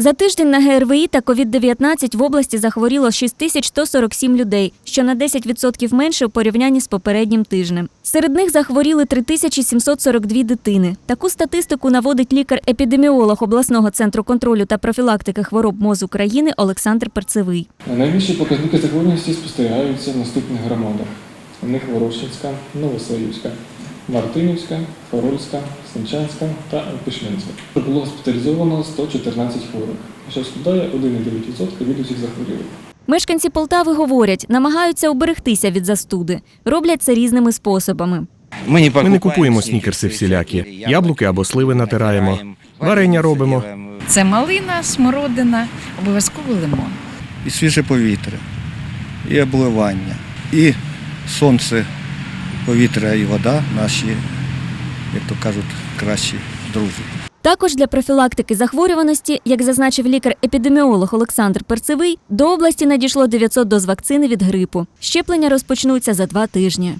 За тиждень на ГРВІ та COVID-19 в області захворіло 6147 людей, що на 10% менше у порівнянні з попереднім тижнем. Серед них захворіли 3742 дитини. Таку статистику наводить лікар-епідеміолог обласного центру контролю та профілактики хвороб МОЗ України Олександр Перцевий. Найбільші показники захворюваності спостерігаються в наступних громадах. У них Ворошинська, Новосоюзька, Мартинівська, Хорольська, Сничанська та Пішнинська. Було госпіталізовано 114 хворих, що складає 1,9% від усіх захворілих. Мешканці Полтави говорять, намагаються уберегтися від застуди. Роблять це різними способами. Ми не, Ми не купуємо снікерси всілякі, яблуки або сливи натираємо, варення робимо. Це малина, смородина, обов'язково лимон. і свіже повітря, і обливання, і сонце, повітря і вода наші, як то кажуть, кращі друзі. Також для профілактики захворюваності, як зазначив лікар-епідеміолог Олександр Перцевий, до області надійшло 900 доз вакцини від грипу. Щеплення розпочнуться за два тижні.